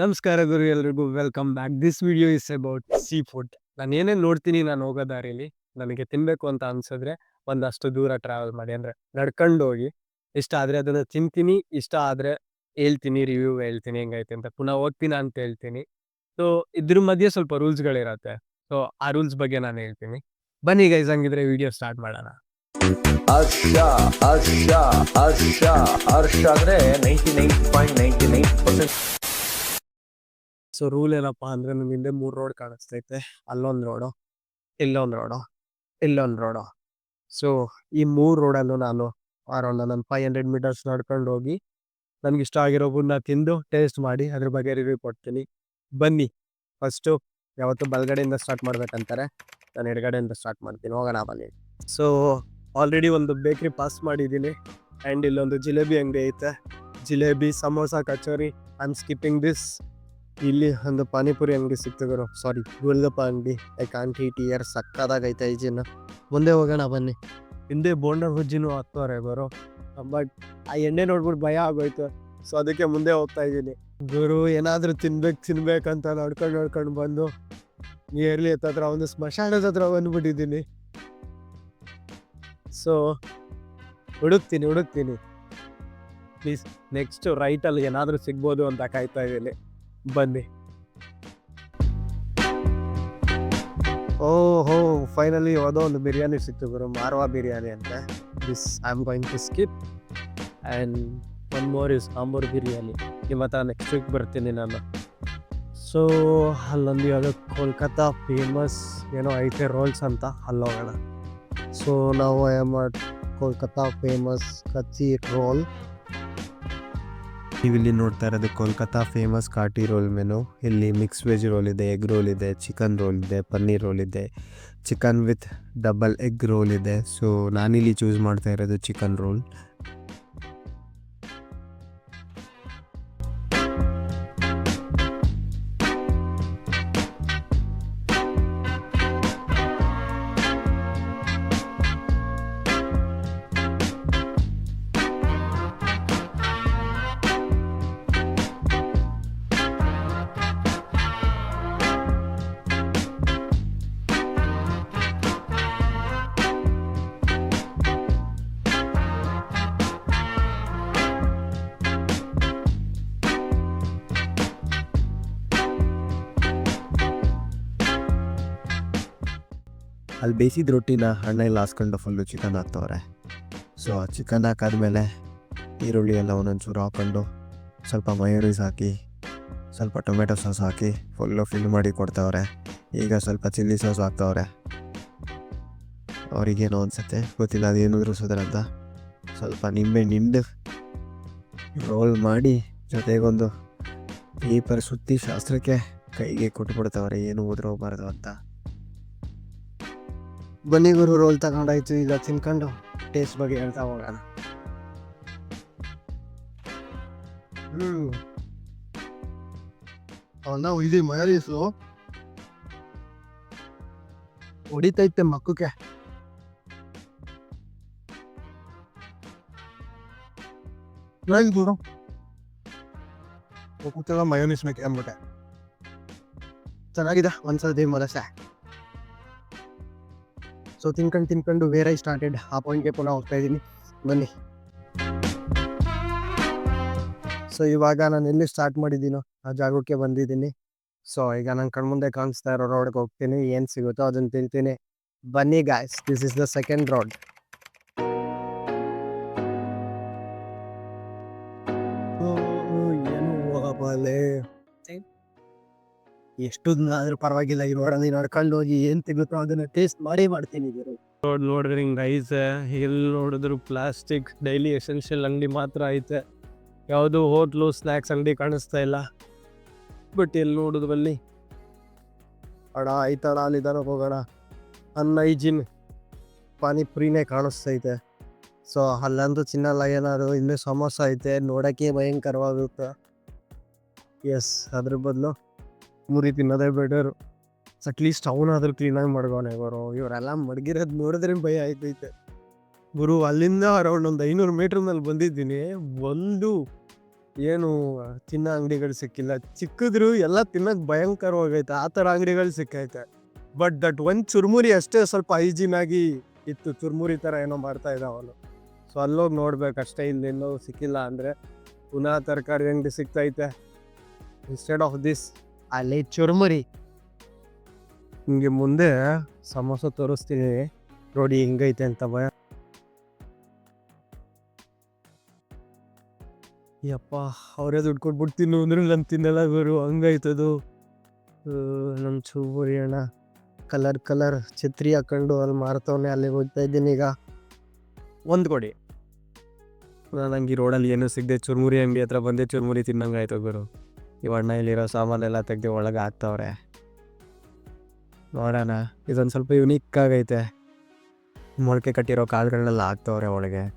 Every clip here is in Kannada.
ನಮಸ್ಕಾರ ಗುರು ಎಲ್ರಿಗೂ. Welcome back this video is about seafood ನಾನು ಏನೇನು ನೋಡ್ತೀನಿ ನಾನು ಹೋಗೋ ದಾರಿಲಿ ನನಗೆ ತಿನ್ಬೇಕು ಅಂತ ಅನ್ಸಿದ್ರೆ ಒಂದಷ್ಟು ದೂರ ಟ್ರಾವೆಲ್ ಮಾಡಿ. ಅಂದ್ರೆ ನಡ್ಕೊಂಡು ಹೋಗಿ. ಇಷ್ಟ ಆದ್ರೆ ಅದನ್ನ ತಿಂತೀನಿ, ಇಷ್ಟ ಆದ್ರೆ ಹೇಳ್ತೀನಿ ರಿವ್ಯೂ ಹೇಳ್ತೀನಿ, ಹೆಂಗೈತೆ ಅಂತ ಪುನಃ ಹೋಗ್ತೀನಿ ಅಂತ ಹೇಳ್ತೀನಿ. ಸೊ ಇದ್ರ ಮಧ್ಯೆ ಸ್ವಲ್ಪ ರೂಲ್ಸ್ಗಳಿರತ್ತೆ ಸೊ ಆ ರೂಲ್ಸ್ ಬಗ್ಗೆ ನಾನು ಹೇಳ್ತೀನಿ. ಬನ್ನಿ ಗೈಸ್ ಹಂಗಿದ್ರೆ ವಿಡಿಯೋ ಸ್ಟಾರ್ಟ್ ಮಾಡೋಣ. ಅಂದ್ರೆ ನೈಂಟಿ ನೈನ್ ಸೊ ರೂಲ್ ಏನಪ್ಪ ಅಂದ್ರೆ ನಮ್ ಹಿಂದೆ ಮೂರ್ ರೋಡ್ ಕಾಣಿಸ್ತೈತೆ. ಅಲ್ಲೊಂದ್ ರೋಡು ಇಲ್ಲೊಂದ್ ರೋಡು ಇಲ್ಲೊಂದ್ ರೋಡು ಸೊ ಈ ಮೂರ್ ರೋಡಲ್ಲೂ ನಾನು ಅರೌಂಡ್ ನನ್ನ ಫೈವ್ ಹಂಡ್ರೆಡ್ ಮೀಟರ್ಸ್ ನಡ್ಕೊಂಡು ಹೋಗಿ ನನ್ಗೆ ಇಷ್ಟ ಆಗಿರೋ ಫುಡ್ನ ತಿಂದು ಟೇಸ್ಟ್ ಮಾಡಿ ಅದ್ರ ಬಗ್ಗೆ ರಿವ್ಯೂ ಕೊಡ್ತೀನಿ. ಬನ್ನಿ. ಫಸ್ಟು ಯಾವತ್ತು ಬಲಗಡೆಯಿಂದ ಸ್ಟಾರ್ಟ್ ಮಾಡ್ಬೇಕಂತಾರೆ. ನಾನು ಎಡಗಡೆಯಿಂದ ಸ್ಟಾರ್ಟ್ ಮಾಡ್ತೀನಿ. ಹೋಗೋಣ, ಬನ್ನಿ. ಸೊ ಆಲ್ರೆಡಿ ಒಂದು ಬೇಕ್ರಿ ಪಾಸ್ ಮಾಡಿದ್ದೀನಿ. ಆ್ಯಂಡ್ ಇಲ್ಲೊಂದು ಜಿಲೇಬಿ ಅಂಗಡಿ ಐತೆ. Jalebi, samosa, kachori. I am skipping this ಇಲ್ಲಿ ಒಂದು ಪಾನಿಪುರಿ ಅಂಗಡಿ ಗುರು. ಸಾರಿ ಗೋಲ್ಗಪ್ಪ ಅಂಗಡಿ. ಐ ಕಾಂಟ್ ಈಟ್ ಇಯರ್ ಸಕ್ಕದಾಗೈತೆ ಈ ಜಿನ್ನ ಮುಂದೆ ಹೋಗೋಣ ಬನ್ನಿ. ಹಿಂದೆ ಬೋಂಡರ್ ಹುಜ್ಜಿನೂ ಹಾಕ್ತವ್ರೆ ಗುರು. ಬಟ್ ಆ ಎಣ್ಣೆ ನೋಡ್ಬಿಟ್ಟು ಭಯ ಆಗೋಯ್ತು. ಸೊ ಅದಕ್ಕೆ ಮುಂದೆ ಹೋಗ್ತಾ ಇದ್ದೀನಿ. ಗುರು, ಏನಾದರೂ ತಿನ್ಬೇಕು, ತಿನ್ಬೇಕಂತ ನೋಡ್ಕೊಂಡು ನೋಡ್ಕೊಂಡು ಬಂದು ನಿಯರ್ಲಿ ಹತ್ರ ಒಂದು ಸ್ಮಶಾನದ ಹತ್ರ ಬಂದ್ಬಿಟ್ಟಿದ್ದೀನಿ. ಸೊ ಹುಡುಕ್ತೀನಿ ಹುಡುಕ್ತೀನಿ. ಪ್ಲೀಸ್ ನೆಕ್ಸ್ಟ್ ರೈಟಲ್ಲಿ ಏನಾದರೂ ಸಿಗ್ಬೋದು ಅಂತ ಕಾಯ್ತಾ ಇದ್ದೀನಿ. ಬನ್ನಿ. ಓಹೋ ಫೈನಲಿ ಯಾವುದೋ ಒಂದು ಬಿರಿಯಾನಿ ಸಿಕ್ತು ಗುರು ಮಾರ್ವಾ ಬಿರಿಯಾನಿ ಅಂತ. This I am going to skip and one more is Ambur biryani ಇವತ್ತ ನೆಕ್ಸ್ಟ್ ವೀಕ್ ಬರ್ತೀನಿ ನಾನು. ಸೊ ಅಲ್ಲೊಂದು ಯಾವುದೋ ಕೋಲ್ಕತ್ತಾ ಫೇಮಸ್ ಏನೋ ಐತೆ ರೋಲ್ಸ್ ಅಂತ ಅಲ್ಲೋಗೋಣ ಸೊ ನಾವು I Kolkata famous kathi roll ನೀವಿಲ್ಲಿ ನೋಡ್ತಾ ಇರೋದು Kolkata famous kathi roll menu ಇಲ್ಲಿ ಮಿಕ್ಸ್ ವೆಜ್ ರೋಲ್ ಇದೆ ಎಗ್ ರೋಲ್ ಇದೆ ಚಿಕನ್ ರೋಲ್ ಇದೆ, ಪನ್ನೀರ್ ರೋಲ್ ಇದೆ. Chicken with double egg roll ಇದೆ. ಸೊ ನಾನಿಲ್ಲಿ ಚೂಸ್ ಮಾಡ್ತಾ ಇರೋದು ಚಿಕನ್ ರೋಲ್ ಅಲ್ಲಿ ಬೇಯಿಸಿದ ರೊಟ್ಟಿನ ಹಣ್ಣೆಲ್ಲ ಹಾಸ್ಕೊಂಡು ಫುಲ್ಲು ಚಿಕನ್ ಹಾಕ್ತವ್ರೆ. ಸೊ ಆ ಚಿಕನ್ ಹಾಕಾದ್ಮೇಲೆ ಈರುಳ್ಳಿ ಎಲ್ಲ ಒಂದೊಂದು ಹಾಕ್ಕೊಂಡು ಸ್ವಲ್ಪ ಮಯೂರೀಸ್ ಹಾಕಿ, ಸ್ವಲ್ಪ ಟೊಮೆಟೊ ಸಾಸ್ ಹಾಕಿ ಫುಲ್ಲು ಫಿಲ್ ಮಾಡಿ ಕೊಡ್ತವ್ರೆ. ಈಗ ಸ್ವಲ್ಪ ಚಿಲ್ಲಿ ಸಾಸ್ ಹಾಕ್ತವ್ರೆ. ಅವ್ರಿಗೇನೋ ಅನ್ಸುತ್ತೆ, ಗೊತ್ತಿಲ್ಲ ಅದೇನು ಅಂತ. ಸ್ವಲ್ಪ ನಿಂಬೆ ನಿಂಡು ರೋಲ್ ಮಾಡಿ ಜೊತೆಗೊಂದು ಪೇಪರ್ ಸುತ್ತಿ ಶಾಸ್ತ್ರಕ್ಕೆ ಕೈಗೆ ಕೊಟ್ಬಿಡ್ತಾವ್ರೆ, ಏನು ಹೋದ್ರೆ ಹೋಗ್ಬಾರ್ದು ಅಂತ. ಬನ್ನಿ ಗುರು ರೋಲ್ ತಗೊಂಡಾಯ್ತು. ಈಗ ತಿನ್ಕೊಂಡು ಟೇಸ್ಟ್ ಬಗ್ಗೆ ಹೇಳ್ತಾ ಹೋಗೋಣ. ನಾವು ಇದು ಮಯರೀಸು ಹೊಡಿತೈತೆ ಮಕ್ಕಕ್ಕೆ. ಮಯೋನೀಸ್ ಮೇಕೆ ಅಂದ್ಬಿಟ್ಟೆ. ಚೆನ್ನಾಗಿದೆ ಒಂದ್ಸತಿ ಮನಸ್ಸ. ಸೊ ತಿನ್ಕೊಂಡು ತಿನ್ಕೊಂಡು ವೇರೈ ಸ್ಟಾರ್ಟೆಡ್ ಆ ಪಾಯಿಂಟ್ಗೆ ಪುನಃ ಹೋಗ್ತಾ ಇದ್ದೀನಿ. ಬನ್ನಿ. ಸೊ ಇವಾಗ ನಾನು ಎಲ್ಲಿ ಸ್ಟಾರ್ಟ್ ಮಾಡಿದ್ದೀನೋ ಆ ಜಾಗಕ್ಕೆ ಬಂದಿದ್ದೀನಿ. ಸೊ ಈಗ ನನ್ನ ಕಣ್ಮುಂದೆ ಕಾಣಿಸ್ತಾ ಇರೋ ರೋಡ್ಗೆ ಹೋಗ್ತೀನಿ. ಏನು ಸಿಗುತ್ತೋ ಅದನ್ನು ತಿಂತೀನಿ. ಬನ್ನಿ guys this is the second road ಏನು ಎಷ್ಟು ದಿನ ಆದ್ರೂ ಪರವಾಗಿಲ್ಲ ಈ ರೋಡಲ್ಲಿ ನಡ್ಕೊಂಡು ಹೋಗಿ ಏನ್ ಸಿಗುತ್ತೋ ಅದನ್ನ ಟೇಸ್ಟ್ ಮಾಡಿ ಮಾಡ್ತೀನಿ ರೋಡ್ ನೋಡ್ರಿ ಹಿಂಗ್ ರೈಸ್ ಎಲ್ಲಿ ನೋಡಿದ್ರು ಪ್ಲಾಸ್ಟಿಕ್ ಡೈಲಿ ಎಸೆನ್ಷಿಯಲ್ ಅಂಗಡಿ ಮಾತ್ರ ಐತೆ. ಯಾವುದು ಹೋಟ್ಲು ಸ್ನ್ಯಾಕ್ಸ್ ಅಂಗಡಿ ಕಾಣಿಸ್ತಾ ಇಲ್ಲ. ಬಟ್ ಎಲ್ಲಿ ನೋಡಿದ್ರಲ್ಲಿ ಅಡ ಐತಡ ಅಲ್ಲಿದ್ದಾರ ಹೋಗೋಣ. ಅನ್ಹೈಜಿನ್ ಪಾನಿಪುರಿನೇ ಕಾಣಿಸ್ತೈತೆ ಸೊ ಅಲ್ಲಂತೂ ಚಿನ್ನಲ್ಲ ಏನಾದ್ರು ಇಲ್ಲೇ ಸಮೋಸ ಐತೆ. ನೋಡಕ್ಕೆ ಭಯಂಕರವಾಗುತ್ತೆ ಎಸ್ ಅದ್ರ ಬದಲು ಮುರಿ ತಿನ್ನೋದೇ ಬೆಟರು. ಅಟ್ಲೀಸ್ಟ್ ಅವನಾದ್ರೂ ಕ್ಲೀನಾಗಿ ಮಡ್ಗೋನೆ ಗುರು. ಇವರೆಲ್ಲ ಮಡಗಿರೋದು ನೋಡಿದ್ರೆ ಭಯ ಆಯ್ತೈತೆ. ಗುರು, ಅಲ್ಲಿಂದ ಅರೌಂಡ್ ಒಂದು ಐನೂರು ಮೀಟರ್ ಮೇಲೆ ಬಂದಿದ್ದೀನಿ. ಒಂದು ಏನು, ತಿನ್ನೋ ಅಂಗಡಿಗಳು ಸಿಕ್ಕಿಲ್ಲ. ಚಿಕ್ಕದ್ರು ಎಲ್ಲ ತಿನ್ನೋಕೆ ಭಯಂಕರವಾಗೈತೆ. ಆ ಥರ ಅಂಗಡಿಗಳು ಸಿಕ್ಕೈತೆ. ಬಟ್ ದಟ್ ಒಂದು ಚುರುಮುರಿ ಅಷ್ಟೇ ಸ್ವಲ್ಪ ಹೈಜಿನ್ ಆಗಿ ಇತ್ತು. ಚುರುಮುರಿ ಥರ ಏನೋ ಮಾಡ್ತಾ ಇದ್ದ ಅವನು. ಸೊ ಅಲ್ಲೋಗಿ ನೋಡ್ಬೇಕು ಅಷ್ಟೇ ಇಲ್ಲೆಲ್ಲೋ ಸಿಕ್ಕಿಲ್ಲ ಅಂದರೆ ಪುನಃ ತರಕಾರಿ ಅಂಗಡಿ ಸಿಗ್ತೈತೆ. ಇನ್ಸ್ಟೆಡ್ ಆಫ್ ದಿಸ್ ಅಲ್ಲಿ ಚುರುಮುರಿ. ಹಿಂಗೆ ಮುಂದೆ ಸಮೋಸ ತೋರಿಸ್ತೀನಿ. ನೋಡಿ ಹಿಂಗೈತೆ ಅಂತ ಭಯ. ಯಪ್ಪ ಅವರೇ ದುಡ್ಡು ಕೊಟ್ಬಿಟ್ಟು ತಿನ್ನು ಅಂದ್ರೆ ನಾನು ತಿನ್ನಲ್ಲ ಗುರು ಹಂಗಾಯ್ತದು ನಮ್ಮ ಚುರುಮುರಿ ಅಣ್ಣ. ಕಲರ್ ಕಲರ್ ಛತ್ರಿ ಹಾಕೊಂಡು ಅಲ್ಲಿ ಮಾರ್ತವನೆ ಅಲ್ಲಿ ಹೋಗ್ತಾ ಇದ್ದೀನಿ ಈಗ. ಒಂದು ಕೊಡಿ. ನಂಗೆ ಈ ರೋಡಲ್ಲಿ ಏನೂ ಸಿಗದೆ ಚುರುಮುರಿ ಅಂಗಡಿ ಹತ್ರ ಬಂದೆ ಚುರುಮುರಿ ತಿನ್ನಂಗಾಯ್ತು ಗುರು. ಇವ್ ಅಣ್ಣ ಇಲ್ಲಿರೋ ಸಾಮಾನೆಲ್ಲ ತೆಗ್ದು ಒಳಗೆ ಹಾಕ್ತವ್ರೆ. ನೋಡೋಣ, ಇದೊಂದು ಸ್ವಲ್ಪ ಯುನೀಕ್ ಆಗೈತೆ. ಮೊಳಕೆ ಕಟ್ಟಿರೋ ಕಾಳುಗಳನ್ನೆಲ್ಲ ಹಾಕ್ತವ್ರೆ ಒಳಗೆ.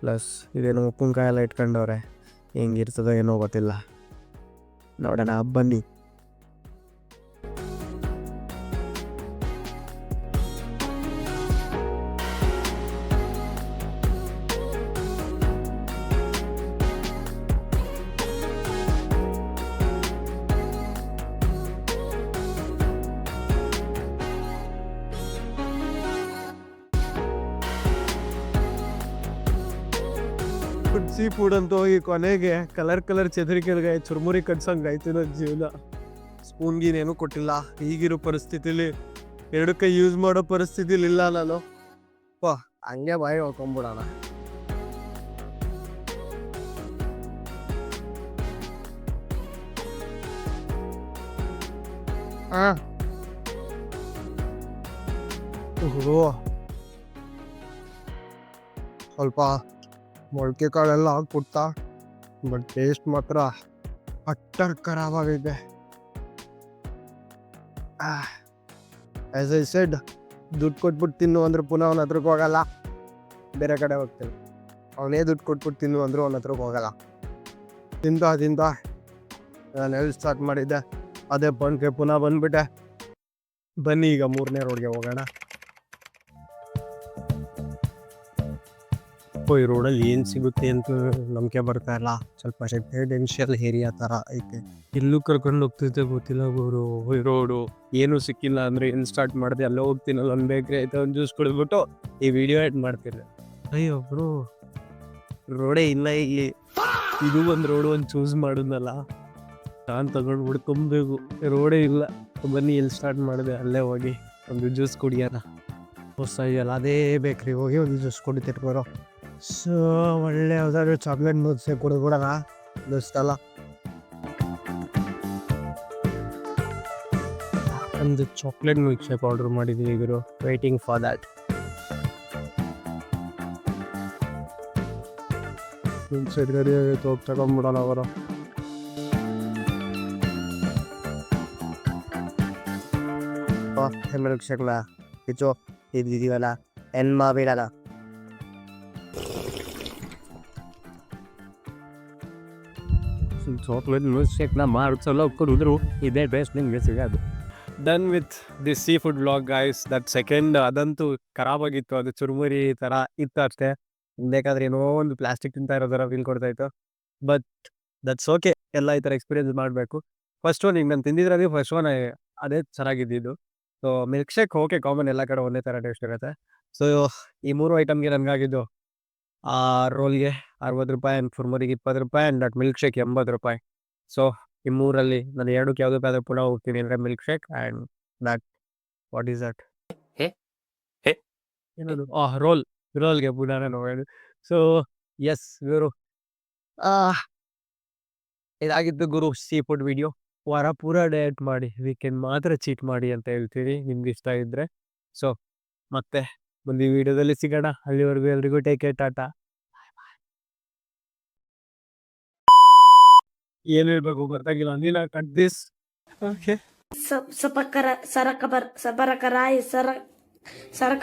ಪ್ಲಸ್ ಇದೇನು ಉಪ್ಪಿನಕಾಯಿ ಎಲ್ಲ ಇಟ್ಕೊಂಡವ್ರೆ. ಹೆಂಗಿರ್ತದೋ ಏನೋ ಗೊತ್ತಿಲ್ಲ. ನೋಡೋಣ, ಬನ್ನಿ. ಫುಡ್ ಸೀ ಫುಡ್ ಅಂತ ಹೋಗಿ ಕೊನೆಗೆ ಕಲರ್ ಕಲರ್ ಚದರಿಕೆಲ್ಗೆ ಚುರುಮುರಿ ಕಟ್ಸಂಗೆ ಆಯ್ತು ನನ್ನ ಜೀವನ. ಸ್ಪೂನ್ ಗೀನ್ ಏನೂ ಕೊಟ್ಟಿಲ್ಲ. ಈಗಿರೋ ಪರಿಸ್ಥಿತಿಲಿ ಎರಡು ಕೈ ಯೂಸ್ ಮಾಡೋ ಪರಿಸ್ಥಿತಿಲಿ ಇಲ್ಲ ನಾನು. ವಾ, ಹಂಗೆ ಬಾಯಿ ಹೋಗ್ಕೊಂಬಿಡೋಣ ಹಾಂ ಸ್ವಲ್ಪ ಮೊಳಕೆ ಕಾಳೆಲ್ಲ ಹಾಕ್ಬಿಡ್ತಾ ಬಟ್ ಟೇಸ್ಟ್ ಮಾತ್ರ ಅಟ್ಟರ್ ಖರಾಬ್ ಆಗೈತೆ ಆಸ್ ಐ ಸೆಡ್ ದುಡ್ಡು ಕೊಟ್ಬಿಟ್ಟು ತಿನ್ನು ಅಂದ್ರೆ ಪುನಃ ಅವನ ಹತ್ರಕ್ಕೆ ಹೋಗಲ್ಲ. ಬೇರೆ ಕಡೆ ಹೋಗ್ತೇವೆ ಅವನೇ ದುಡ್ಡು ಕೊಟ್ಬಿಟ್ಟು ತಿನ್ನು ಅಂದರೂ ಅವನ ಹತ್ರಕ್ಕೆ ಹೋಗಲ್ಲ. ತಿಂತ ತಿಂತ ನಾನು ಎಲ್ಲಿ ಸ್ಟಾರ್ಟ್ ಮಾಡಿದ್ದೆ. ಅದೇ ಪಂಡ್ಕೆ ಪುನಃ ಬಂದ್ಬಿಟ್ಟೆ. ಬನ್ನಿ ಈಗ ಮೂರನೇ ರೋಡ್ಗೆ ಹೋಗೋಣ. ಓ ಈ ರೋಡಲ್ಲಿ ಏನು ಸಿಗುತ್ತೆ ಅಂತ ನಂಬಿಕೆ ಬರ್ತಾ ಇಲ್ಲ ಸ್ವಲ್ಪ ರೆಸಿಡೆನ್ಷಿಯಲ್ ಏರಿಯಾ ಥರ ಐತೆ. ಎಲ್ಲೂ ಕರ್ಕೊಂಡು ಹೋಗ್ತಿದ್ದೆ ಗೊತ್ತಿಲ್ಲ ಗುರು. ಈ ರೋಡು ಏನು ಸಿಕ್ಕಿಲ್ಲ ಅಂದರೆ ಏನು ಸ್ಟಾರ್ಟ್ ಮಾಡಿದೆ? ಅಲ್ಲೇ ಹೋಗ್ತೀನಲ್ಲ ಒಂದು ಬೇಕ್ರಿ ಐತೆ ಒಂದು ಜ್ಯೂಸ್ ಕುಡಿದ್ಬಿಟ್ಟು ಈ ವಿಡಿಯೋ ಆ್ಯಡ್ ಮಾಡ್ತಿದ್ದೆ. ಅಯ್ಯೋ ಬ್ರೋ ರೋಡೇ ಇಲ್ಲ ಇಲ್ಲಿ. ಇದು ಒಂದು ರೋಡು ಒಂದು ಚೂಸ್ ಮಾಡಿದ್ನಲ್ಲ ನಾನು ತಗೊಂಡು ಹುಡ್ಕೊಬೇಕು. ರೋಡೇ ಇಲ್ಲ. ಬನ್ನಿ ಎಲ್ಲಿ ಸ್ಟಾರ್ಟ್ ಮಾಡಿದೆ? ಅಲ್ಲೇ ಹೋಗಿ. ಒಂದು ಜ್ಯೂಸ್ ಕುಡಿಯೋಣ. ಹೊಸ ಇದೆಯಲ್ಲ ಅದೇ ಬೇಕ್ರಿ ಹೋಗಿ ಒಂದು ಜ್ಯೂಸ್ ಕುಡಿತಿಟ್ಟು ಬರೋ ಸೊ ಒಳ್ಳೆ ಯಾವ್ದಾದ್ರು ಚಾಕ್ಲೇಟ್ ಮುದ್ಸೆ ಕುಡಿದ್ಬಿಡೋಣ ದೋಸ್ತಲ್ಲ. ಒಂದು ಚಾಕ್ಲೇಟ್ ಮಿಲ್ಕ್ ಶೇಕ್ ಆರ್ಡರ್ ಮಾಡಿದ್ದೀವಿ ಗುರು. Waiting for that milkshake ready ಆಗೈತೆ ಹೋಗಿ ತಗೊಂಡ್ಬಿಡೋಣ ಅವರು. ಮಿಲ್ಕ್ ಶೇಕ್ನ ಇದು ಇದಿದೀವಲ್ಲ ಎನ್ ಮಾಬಿಡಲ್ಲ ಚಾಕ್ಲೇಟ್ ಮಿಲ್ಕ್ ಮಾಡಿ ಚಲೋ ಕುಡಿದ್ರು ಇದೇ ಬೇಸ್ಟ್ ನಿಮಗೆ ಸಿಗೋದು done with the seafood blog guys that second ಅದಂತೂ ಖರಾಬಾಗಿತ್ತು. ಅದು ಚುರುಮುರಿ ಥರ ಇತ್ತು ಅಷ್ಟೇ. ಬೇಕಾದ್ರೆ ಏನೋ ಒಂದು ಪ್ಲಾಸ್ಟಿಕ್ ತಿಂತಾ ಇರೋ ಥರ ಫೀಲ್ ಕೊಡ್ತಾ ಬಟ್ ದಟ್ಸ್ ಓಕೆ ಎಲ್ಲ ಈ ಥರ ಎಕ್ಸ್ಪೀರಿಯನ್ಸ್ ಮಾಡಬೇಕು. ಫಸ್ಟ್ ಒನ್ ಈಗ ನಾನು ತಿಂದಿದ್ರಲ್ಲಿ ಫಸ್ಟ್ ಒನ್ ಅದೇ ಚೆನ್ನಾಗಿದ್ದಿದ್ದು. So milkshake okay common ಎಲ್ಲ ಕಡೆ ಒಂದೇ ಥರ ಟೇಸ್ಟ್ ಇರುತ್ತೆ. ಸೊ ಈ ಮೂರು ಐಟಮ್ಗೆ ನನಗಾಗಿದ್ದು ಆ ರೋಲ್ಗೆ ಅರವತ್ತು ರೂಪಾಯಿ ಆ್ಯಂಡ್ ಫುರ್ಮರಿಗೆ ಇಪ್ಪತ್ತು ರೂಪಾಯಿ ಆ್ಯಂಡ್ ದಟ್ ಮಿಲ್ಕ್ ಶೇಕ್ ಎಂಬತ್ತು ರೂಪಾಯಿ. ಸೊ ಈ ಮೂರಲ್ಲಿ ನಾನು ಎರಡಕ್ಕೆ ಯಾವುದೋ ಬೇಕಾದ್ರೆ ಪುನಃ ಹೋಗ್ತೀನಿ ಅಂದರೆ milk shake and that what is that? ಏನದು? ಆ ರೋಲ್. ರೋಲ್ಗೆ ಪುನಃ ನೋಡಿ ಸೊ ಎಸ್ ಗುರು. ಇದಾಗಿದ್ದು ಗುರು ಸೀ ಫುಡ್ ವಿಡಿಯೋ ವಾರ ಪೂರ ಡಯಟ್ ಮಾಡಿ ವೀಕೆಂಡ್ ಮಾತ್ರ ಚೀಟ್ ಮಾಡಿ ಅಂತ ಹೇಳ್ತೀವಿ ನಿಮ್ಗೆ ಇಷ್ಟ ಇದ್ದರೆ ಸೊ ಮತ್ತೆ ಮುಂದಿನ ವಿಡಿಯೋದಲ್ಲಿ ಸಿಗೋಣ. ಅಲ್ಲಿವರೆಗೂ ಎಲ್ರಿಗೂ ಟೇಕ್ ಕೇರ್ ಟಾಟಾ. ಏನ ಹೇಳ್ಬೇಕು ಗೊತ್ತಾಗಿಲ್ಲ. ನೀನಾ ಕಟ್ ದಿಸ್ ಓಕೆ ಸಪ ಸಪಕರ ಸರखबर ಸಪರಕರ ಐ ಸರ ಸರಕ